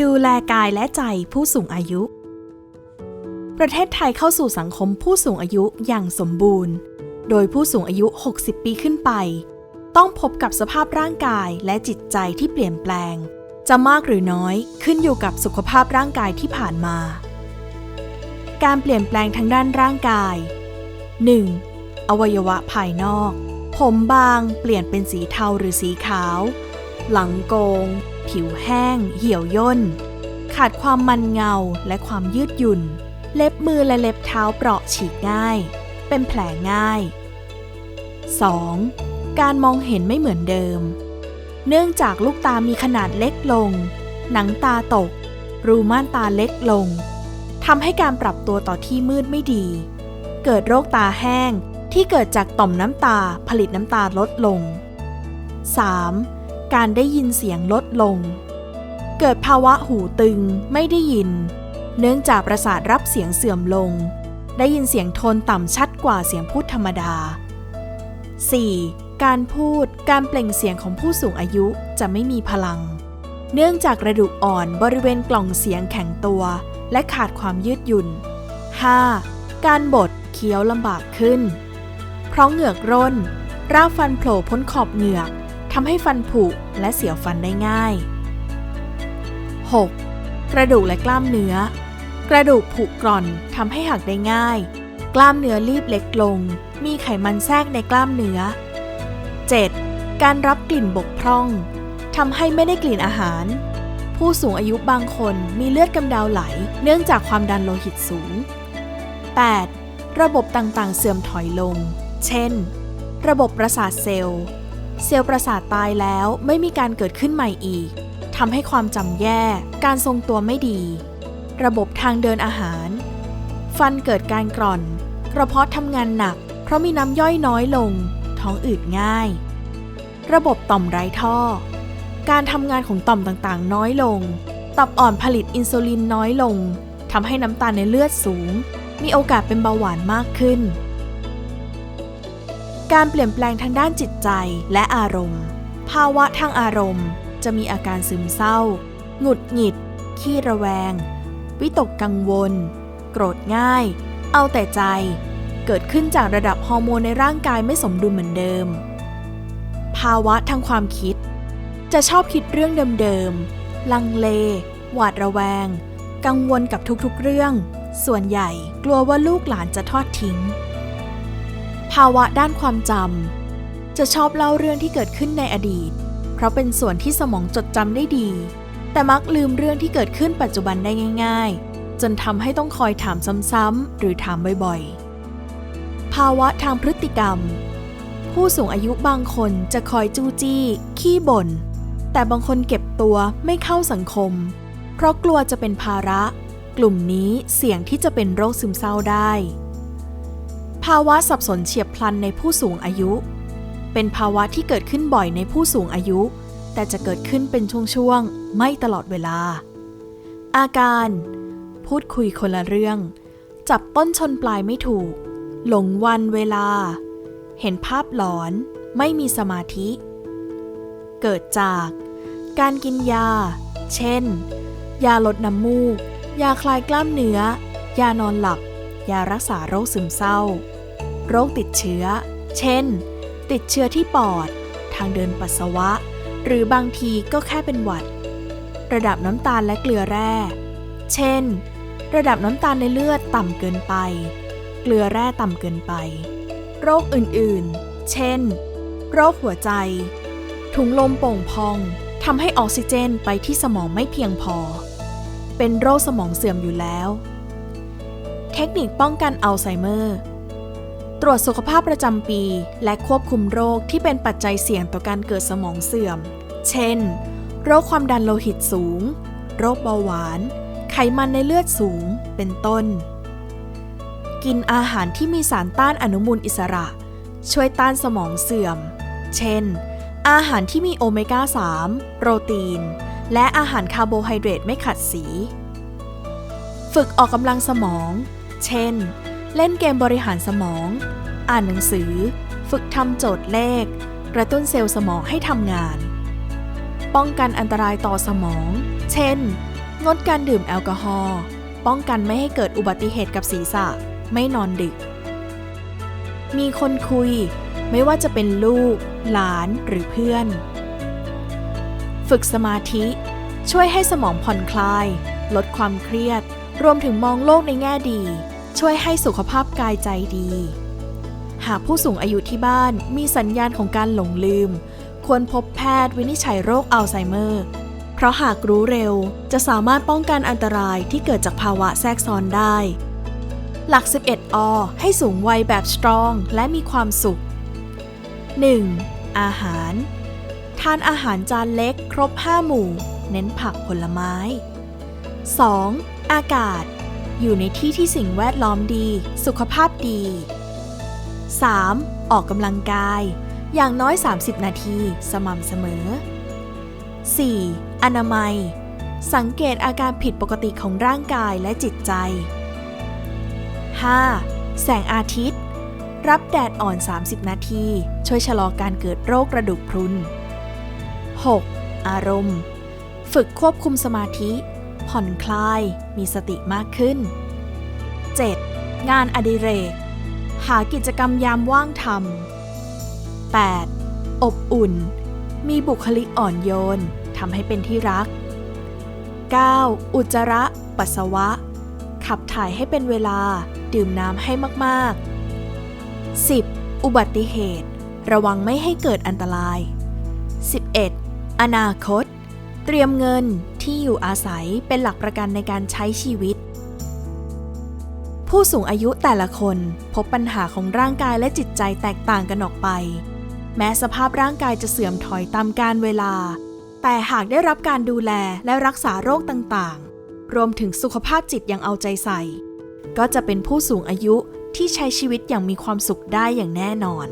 ดูแลกายและใจผู้สูงอายุ ประเทศไทยเข้าสู่สังคมผู้สูงอายุอย่างสมบูรณ์ โดยผู้สูงอายุ 60 ปีขึ้นไป ต้องพบกับสภาพร่างกายและจิตใจที่เปลี่ยนแปลง จะมากหรือน้อยขึ้นอยู่กับสุขภาพร่างกายที่ผ่านมา การเปลี่ยนแปลงทางด้านร่างกาย 1. อวัยวะภายนอก ผมบางเปลี่ยนเป็นสีเทาหรือสีขาว หลังโกง ผิวแห้ง เหี่ยวย่น ขาดความมันเงาและความยืดหยุ่น เล็บมือและเล็บเท้าเปราะฉีกง่าย เป็นแผลง่าย 2. การมองเห็นไม่เหมือนเดิม เนื่องจากลูกตามีขนาดเล็กลง หนังตาตก รูม่านตาเล็กลงทำให้การปรับตัวต่อที่มืดไม่ดี เกิดโรคตาแห้งที่เกิดจากต่อมน้ำตาผลิตน้ำตาลดลง 3. การได้ยินเสียงลดลง เกิดภาวะหูตึงไม่ได้ยิน เนื่องจากประสาทรับเสียงเสื่อมลง ได้ยินเสียงโทนต่ำชัดกว่าเสียงพูดธรรมดา 4. การพูดการเปล่งเสียงของผู้สูงอายุจะไม่มีพลัง เนื่องจากกระดูกอ่อนบริเวณกล่องเสียงแข็งตัว และขาดความยืดหยุ่น 5. การบดเคี้ยวลำบากขึ้น เพราะเหงือกร่นรากฟันโผล่พ้นขอบเหงือก ทำให้ฟันผุและเสียวฟันได้ง่าย 6. กระดูกและกล้ามเนื้อ กระดูกผุกร่อนทำให้หักได้ง่าย กล้ามเนื้อรีบเล็กลง มีไขมันแทรกในกล้ามเนื้อ 7. การรับกลิ่นบกพร่องทำให้ไม่ได้กลิ่นอาหาร ผู้สูงอายุบางคนมีเลือดกำเดาไหล เนื่องจากความดันโลหิตสูง 8. ระบบต่างๆ เสื่อมถอยลง เช่น ระบบประสาทเซลล์ เซลล์ประสาทตายแล้วไม่มีการเกิดขึ้นใหม่อีกทำให้ความจำแย่ การทรงตัวไม่ดี ระบบทางเดินอาหาร ฟันเกิดการกร่อน กระเพาะทำงานหนัก เพราะมีน้ำย่อยน้อยลง ท้องอืดง่าย ระบบต่อมไร้ท่อ การทำงานของต่อมต่างๆ น้อยลง ตับอ่อนผลิตอินซูลินน้อยลงทำให้น้ำตาลในเลือดสูง มีโอกาสเป็นเบาหวานมากขึ้น การเปลี่ยนแปลงทางด้านจิตใจและอารมณ์ ภาวะทางอารมณ์ จะมีอาการซึมเศร้า หงุดหงิด ขี้ระแวง วิตกกังวล โกรธง่าย เอาแต่ใจ เกิดขึ้นจากระดับฮอร์โมนในร่างกายไม่สมดุลเหมือนเดิม ภาวะทางความคิด จะชอบคิดเรื่องเดิมๆ ลังเล หวาดระแวง กังวลกับทุกๆเรื่อง ส่วนใหญ่กลัวว่าลูกหลานจะทอดทิ้ง ภาวะด้านความจำจะชอบเล่าเรื่องที่เกิดขึ้นในอดีต เพราะเป็นส่วนที่สมองจดจำได้ดี แต่มักลืมเรื่องที่เกิดขึ้นปัจจุบันได้ง่าย ๆ จนทำให้ต้องคอยถามซ้ำๆหรือถามบ่อยๆ ภาวะทางพฤติกรรม ผู้สูงอายุบางคนจะคอยจู้จี้ ขี้บ่น แต่บางคนเก็บตัวไม่เข้าสังคม เพราะกลัวจะเป็นภาระ กลุ่มนี้เสี่ยงที่จะเป็นโรคซึมเศร้าได้ ภาวะสับสนเฉียบพลันในผู้สูงอายุ เป็นภาวะที่เกิดขึ้นบ่อยในผู้สูงอายุ แต่จะเกิดขึ้นเป็นช่วงๆ ไม่ตลอดเวลา อาการ พูดคุยคนละเรื่อง จับต้นชนปลายไม่ถูก หลงวันเวลา เห็นภาพหลอน ไม่มีสมาธิ เกิดจาก การกินยา เช่น ยาลดน้ำมูก ยาคลายกล้ามเนื้อ ยานอนหลับยารักษาโรคซึมเศร้า โรคติดเชื้อ เช่น ติดเชื้อที่ปอด ทางเดินปัสสาวะ หรือบางทีก็แค่เป็นหวัด ระดับน้ำตาลและเกลือแร่ เช่น ระดับน้ำตาลในเลือดต่ำเกินไป เกลือแร่ต่ำเกินไป โรคอื่นๆ เช่น โรคหัวใจ ถุงลมโป่งพองทำให้ออกซิเจนไปที่สมองไม่เพียงพอ เป็นโรคสมองเสื่อมอยู่แล้ว เทคนิคป้องกันอัลไซเมอร์ ตรวจสุขภาพประจำปี และควบคุมโรคที่เป็นปัจจัยเสี่ยงต่อการเกิดสมองเสื่อม เช่น โรคความดันโลหิตสูง โรคเบาหวาน ไขมันในเลือดสูง เป็นต้น กินอาหารที่มีสารต้านอนุมูลอิสระ ช่วยต้านสมองเสื่อม เช่น อาหารที่มีโอเมก้า 3 โปรตีน และอาหารคาร์โบไฮเดรตไม่ขัดสี ฝึกออกกำลังสมอง เช่น เล่นเกมบริหารสมอง อ่านหนังสือ ฝึกทำโจทย์เลข กระตุ้นเซลล์สมองให้ทำงาน ป้องกันอันตรายต่อสมอง เช่น งดการดื่มแอลกอฮอล์ ป้องกันไม่ให้เกิดอุบัติเหตุกับศีรษะ ไม่นอนดึก มีคนคุย ไม่ว่าจะเป็นลูก หลานหรือเพื่อน ฝึกสมาธิ ช่วยให้สมองผ่อนคลาย ลดความเครียด รวมถึงมองโลกในแง่ดี ช่วยให้สุขภาพกายใจดี หากผู้สูงอายุที่บ้านมีสัญญาณของการหลงลืม ควรพบแพทย์วินิจฉัยโรคอัลไซเมอร์ เพราะหากรู้เร็วจะสามารถป้องกันอันตรายที่เกิดจากภาวะแทรกซ้อนได้ หลัก 11 อ ให้สูงวัยแบบสตรองและมีความสุข 1. อาหาร ทานอาหารจานเล็กครบ 5 หมู่ เน้นผักผลไม้ 2. อากาศ อยู่ในที่ที่สิ่งแวดล้อมดี สุขภาพดี 3. ออกกำลังกาย อย่างน้อย 30 นาทีสม่ำเสมอ 4. อนามัย สังเกตอาการผิดปกติของร่างกายและจิตใจ 5. แสงอาทิตย์ รับแดดอ่อน 30 นาที ช่วยชะลอการเกิดโรคกระดูกพรุน 6. อารมณ์ ฝึกควบคุมสมาธิ ผ่อนคลาย มีสติมากขึ้น 7. งานอดิเรก หากิจกรรมยามว่างทำ 8. อบอุ่น มีบุคลิกอ่อนโยนทำให้เป็นที่รัก 9. อุจจาระ ปัสสาวะ ขับถ่ายให้เป็นเวลา ดื่มน้ำให้มากๆ 10. อุบัติเหตุ ระวังไม่ให้เกิดอันตราย 11. อนาคต เตรียมเงิน ที่อยู่อาศัยเป็นหลักประกันในการใช้ชีวิต ผู้สูงอายุแต่ละคนพบปัญหาของร่างกายและจิตใจแตกต่างกันออกไป แม้สภาพร่างกายจะเสื่อมถอยตามกาลเวลา แต่หากได้รับการดูแลและรักษาโรคต่างๆ รวมถึงสุขภาพจิตอย่างเอาใจใส่ ก็จะเป็นผู้สูงอายุที่ใช้ชีวิตอย่างมีความสุขได้อย่างแน่นอน